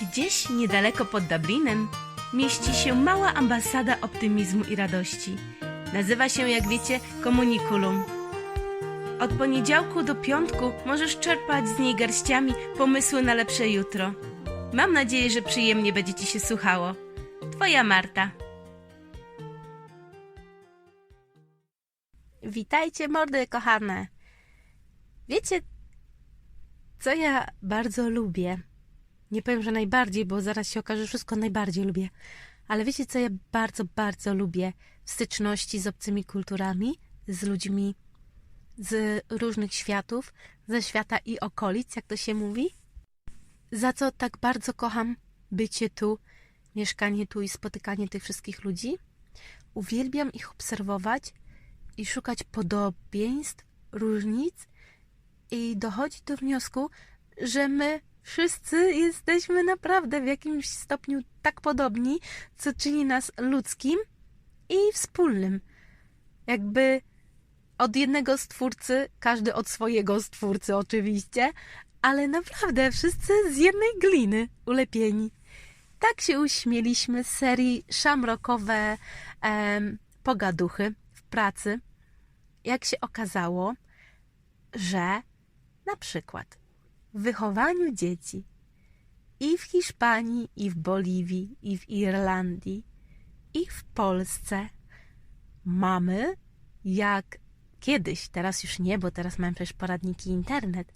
Gdzieś niedaleko pod Dublinem mieści się mała ambasada optymizmu i radości. Nazywa się, jak wiecie, Komunikulum. Od poniedziałku do piątku możesz czerpać z niej garściami pomysły na lepsze jutro. Mam nadzieję, że przyjemnie będzie Ci się słuchało. Twoja Marta. Witajcie, mordy kochane. Wiecie, co ja bardzo lubię? Nie powiem, że najbardziej, bo zaraz się okaże, że wszystko najbardziej lubię. Ale wiecie, co ja bardzo, bardzo lubię w styczności z obcymi kulturami, z ludźmi z różnych światów, ze świata i okolic, jak to się mówi? Za co tak bardzo kocham bycie tu, mieszkanie tu i spotykanie tych wszystkich ludzi? Uwielbiam ich obserwować i szukać podobieństw, różnic i dochodzić do wniosku, że my wszyscy jesteśmy naprawdę w jakimś stopniu tak podobni, co czyni nas ludzkim i wspólnym. Jakby od jednego stwórcy, każdy od swojego stwórcy oczywiście, ale naprawdę wszyscy z jednej gliny ulepieni. Tak się uśmieliśmy z serii szamrokowe em, pogaduchy w pracy. Jak się okazało, że na przykład w wychowaniu dzieci i w Hiszpanii, i w Boliwii, i w Irlandii, i w Polsce mamy jak kiedyś, teraz już nie, bo teraz mamy przecież poradniki internet,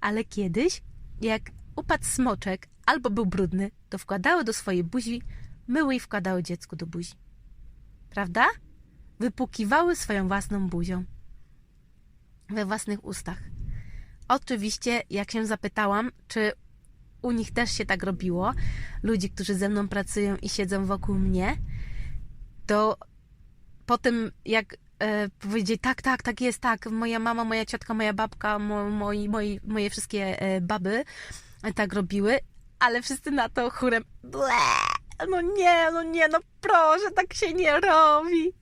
ale kiedyś, jak upadł smoczek albo był brudny, to wkładały do swojej buzi, myły i wkładały dziecku do buzi. Prawda? Wypukiwały swoją własną buzią. We własnych ustach. Oczywiście, jak się zapytałam, czy u nich też się tak robiło, ludzi, którzy ze mną pracują i siedzą wokół mnie, to po tym, jak e, powiedzieli, tak, tak, tak jest, tak, moja mama, moja ciotka, moja babka, mo, moi, moi, moje wszystkie e, baby e, tak robiły, ale wszyscy na to chórem, Ble! no nie, no nie, no proszę, tak się nie robi.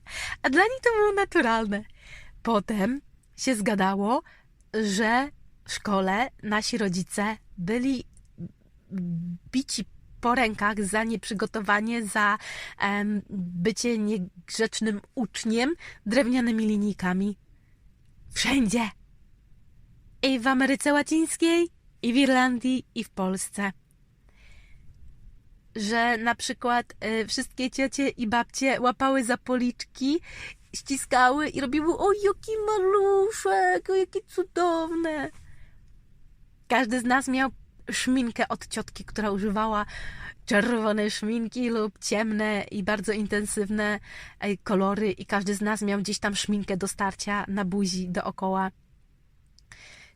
A dla nich to było naturalne. Potem się zgadało, że w szkole nasi rodzice byli bici po rękach za nieprzygotowanie, za em, bycie niegrzecznym uczniem drewnianymi linijkami. Wszędzie. I w Ameryce Łacińskiej, i w Irlandii, i w Polsce. Że na przykład y, wszystkie ciocie i babcie łapały za policzki, ściskały i robiły o jaki maluszek, o jakie cudowne. Każdy z nas miał szminkę od ciotki, która używała czerwonej szminki lub ciemne i bardzo intensywne kolory i każdy z nas miał gdzieś tam szminkę do starcia na buzi dookoła.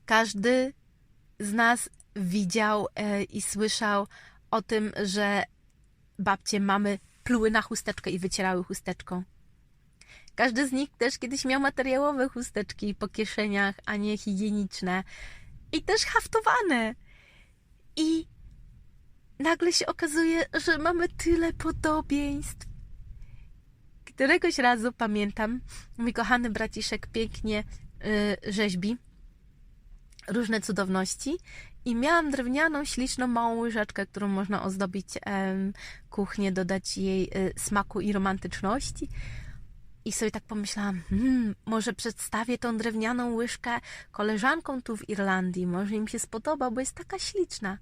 Każdy z nas widział e, i słyszał o tym, że babcie mamy pluły na chusteczkę i wycierały chusteczką. Każdy z nich też kiedyś miał materiałowe chusteczki po kieszeniach, a nie higieniczne. I też haftowane. I nagle się okazuje, że mamy tyle podobieństw. Któregoś razu pamiętam, mój kochany braciszek pięknie y, rzeźbi różne cudowności i miałam drewnianą, śliczną, małą łyżeczkę, którą można ozdobić em, kuchnię, dodać jej y, smaku i romantyczności. I sobie tak pomyślałam, hmm, może przedstawię tą drewnianą łyżkę koleżankom tu w Irlandii, może im się spodoba, bo jest taka śliczna.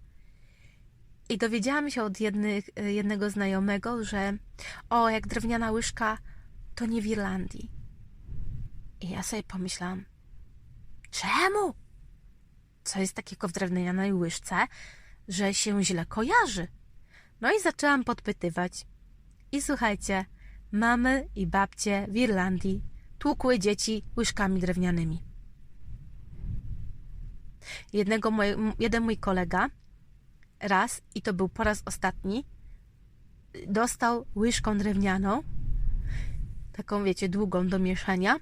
I dowiedziałam się od jednych, jednego znajomego, że o, jak drewniana łyżka, to nie w Irlandii. I ja sobie pomyślałam, czemu? Co jest takiego w drewnianej łyżce, że się źle kojarzy? No i zaczęłam podpytywać. I słuchajcie, mamy i babcie w Irlandii tłukły dzieci łyżkami drewnianymi. Jednego moj, jeden mój kolega raz, i to był po raz ostatni, dostał łyżką drewnianą, taką wiecie, długą do mieszania.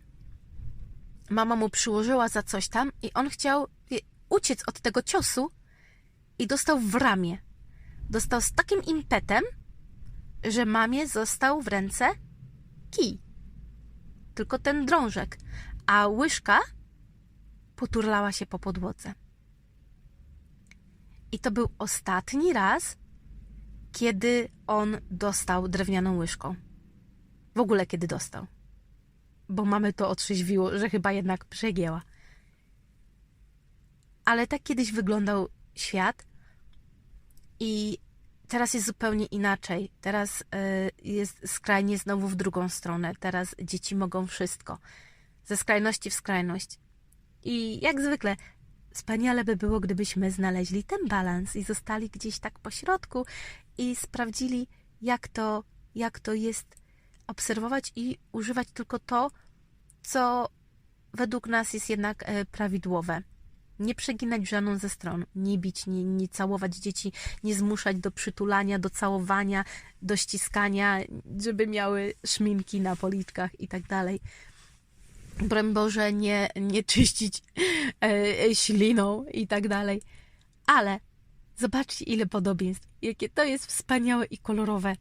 Mama mu przyłożyła za coś tam i on chciał uciec od tego ciosu i dostał w ramię. Dostał z takim impetem, że mamie został w ręce kij. Tylko ten drążek, a łyżka poturlała się po podłodze. I to był ostatni raz, kiedy on dostał drewnianą łyżką. W ogóle kiedy dostał. Bo mamy to otrzeźwiło, że chyba jednak przegięła. Ale tak kiedyś wyglądał świat i teraz jest zupełnie inaczej. Teraz y, jest skrajnie znowu w drugą stronę. Teraz dzieci mogą wszystko. Ze skrajności w skrajność. I jak zwykle, wspaniale by było, gdybyśmy znaleźli ten balans i zostali gdzieś tak po środku i sprawdzili, jak to, jak to jest obserwować i używać tylko to, co według nas jest jednak e, prawidłowe. Nie przeginać żadną ze stron, nie bić, nie, nie całować dzieci, nie zmuszać do przytulania, do całowania, do ściskania, żeby miały szminki na policzkach i tak dalej. Broń Boże, nie, nie czyścić e, śliną i tak dalej. Ale zobaczcie, ile podobieństw, jakie to jest wspaniałe i kolorowe.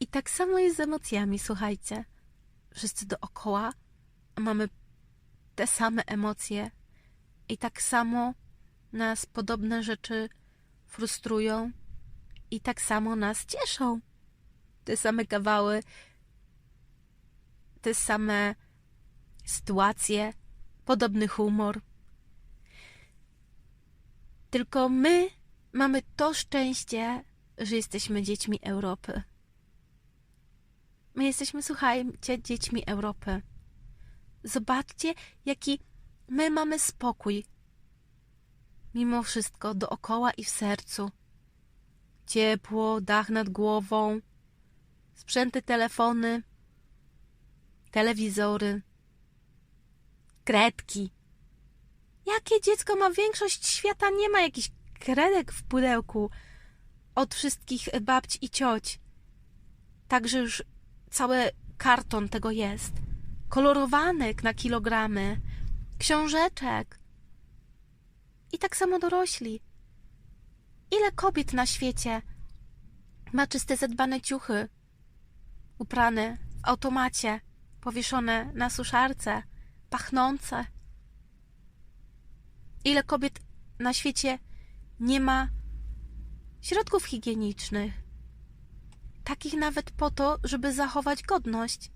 I tak samo jest z emocjami, słuchajcie. Wszyscy dookoła mamy te same emocje, i tak samo nas podobne rzeczy frustrują, i tak samo nas cieszą. Te same kawały, te same sytuacje, podobny humor. Tylko my mamy to szczęście, że jesteśmy dziećmi Europy. My jesteśmy, słuchajcie, dziećmi Europy. Zobaczcie, jaki my mamy spokój. Mimo wszystko dookoła i w sercu. Ciepło, dach nad głową, sprzęty telefony, telewizory, kredki. Jakie dziecko ma większość świata? Nie ma jakichś kredek w pudełku od wszystkich babci i cioć. Także już cały karton tego jest. Kolorowanek na kilogramy, książeczek. I tak samo dorośli. Ile kobiet na świecie ma czyste, zadbane ciuchy, uprane w automacie, powieszone na suszarce, pachnące. Ile kobiet na świecie nie ma środków higienicznych, takich nawet po to, żeby zachować godność.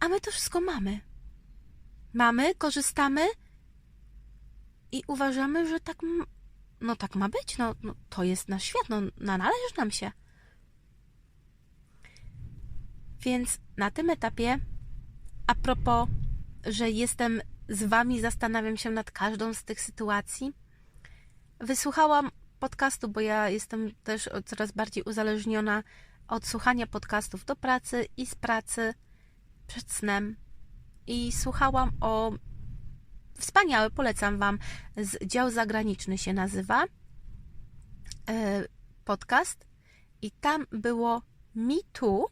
A my to wszystko mamy. Mamy, korzystamy i uważamy, że tak, no tak ma być. No, no to jest nasz świat, no, no należy nam się. Więc na tym etapie, a propos, że jestem z Wami, zastanawiam się nad każdą z tych sytuacji. Wysłuchałam podcastu, bo ja jestem też coraz bardziej uzależniona od słuchania podcastów do pracy i z pracy przed snem. I słuchałam o wspaniały, polecam Wam, z dział zagraniczny się nazywa e, podcast i tam było Me Too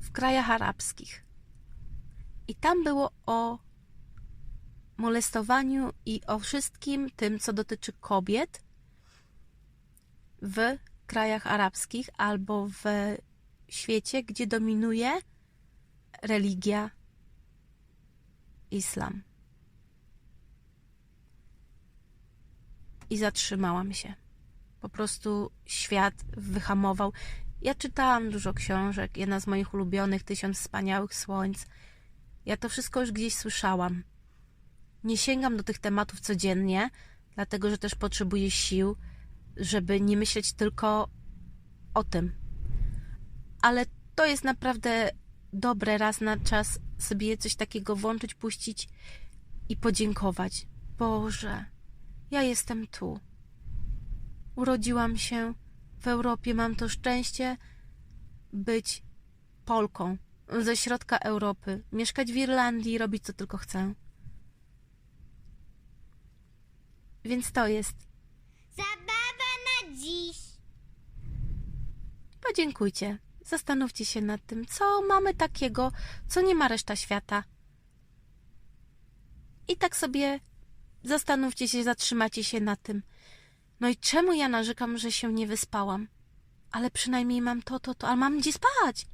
w krajach arabskich. I tam było o molestowaniu i o wszystkim tym, co dotyczy kobiet w krajach arabskich albo w świecie, gdzie dominuje religia islam. I zatrzymałam się. Po prostu świat wyhamował. Ja czytałam dużo książek. Jedna z moich ulubionych, Tysiąc Wspaniałych Słońc. Ja to wszystko już gdzieś słyszałam. Nie sięgam do tych tematów codziennie, dlatego że też potrzebuję sił, żeby nie myśleć tylko o tym. Ale to jest naprawdę dobre raz na czas sobie coś takiego włączyć, puścić i podziękować. Boże, ja jestem tu. Urodziłam się w Europie, mam to szczęście być Polką ze środka Europy, mieszkać w Irlandii, robić co tylko chcę. Więc to jest. Zabawa na dziś. Podziękujcie. Zastanówcie się nad tym, co mamy takiego, co nie ma reszta świata. I tak sobie zastanówcie się, zatrzymacie się na tym. No i czemu ja narzekam, że się nie wyspałam? Ale przynajmniej mam to, to, to, ale mam gdzie spać.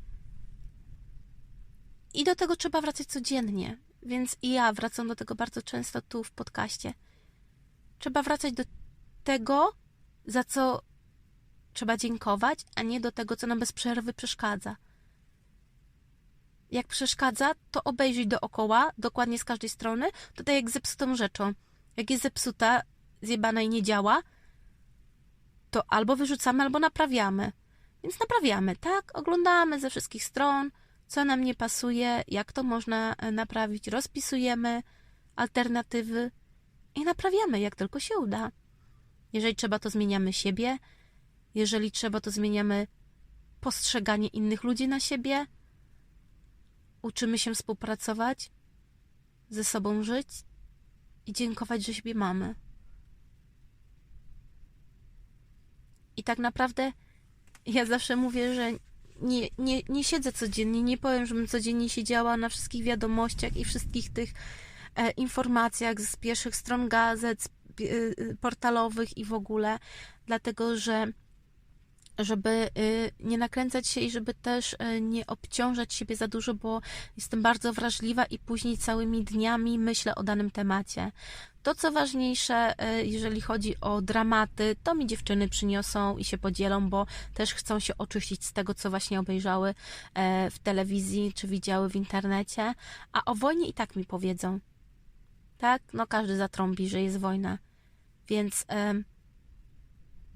I do tego trzeba wracać codziennie, więc i ja wracam do tego bardzo często tu w podcaście. trzeba wracać do tego, za co trzeba dziękować, a nie do tego, co nam bez przerwy przeszkadza. Jak przeszkadza, to obejrzyj dookoła, dokładnie z każdej strony, to tak jak zepsutą rzeczą. Jak jest zepsuta, zjebana i nie działa, to albo wyrzucamy, albo naprawiamy. Więc naprawiamy, tak? Oglądamy ze wszystkich stron, co nam nie pasuje, jak to można e, naprawić, rozpisujemy alternatywy i naprawiamy, jak tylko się uda. Jeżeli trzeba, to zmieniamy siebie. Jeżeli trzeba, to zmieniamy postrzeganie innych ludzi na siebie. Uczymy się współpracować, ze sobą żyć i dziękować, że siebie mamy. I tak naprawdę ja zawsze mówię, że nie, nie, nie siedzę codziennie, nie powiem, żebym codziennie siedziała na wszystkich wiadomościach i wszystkich tych e, informacjach z pierwszych stron gazet, z, e, portalowych i w ogóle, dlatego że żeby y, nie nakręcać się i żeby też y, nie obciążać siebie za dużo, bo jestem bardzo wrażliwa i później całymi dniami myślę o danym temacie. To, co ważniejsze, y, jeżeli chodzi o dramaty, to mi dziewczyny przyniosą i się podzielą, bo też chcą się oczyścić z tego, co właśnie obejrzały e, w telewizji czy widziały w internecie, a o wojnie i tak mi powiedzą. Tak? No każdy zatrąbi, że jest wojna. Więc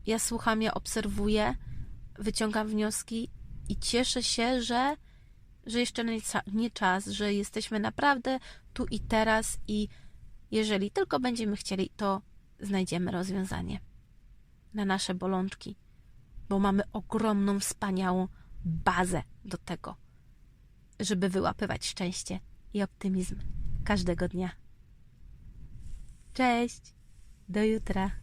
ja słucham, ja obserwuję, wyciągam wnioski i cieszę się, że, że jeszcze nie, czas, że jesteśmy naprawdę tu i teraz i jeżeli tylko będziemy chcieli, to znajdziemy rozwiązanie na nasze bolączki, bo mamy ogromną, wspaniałą bazę do tego, żeby wyłapywać szczęście i optymizm każdego dnia. Cześć, do jutra.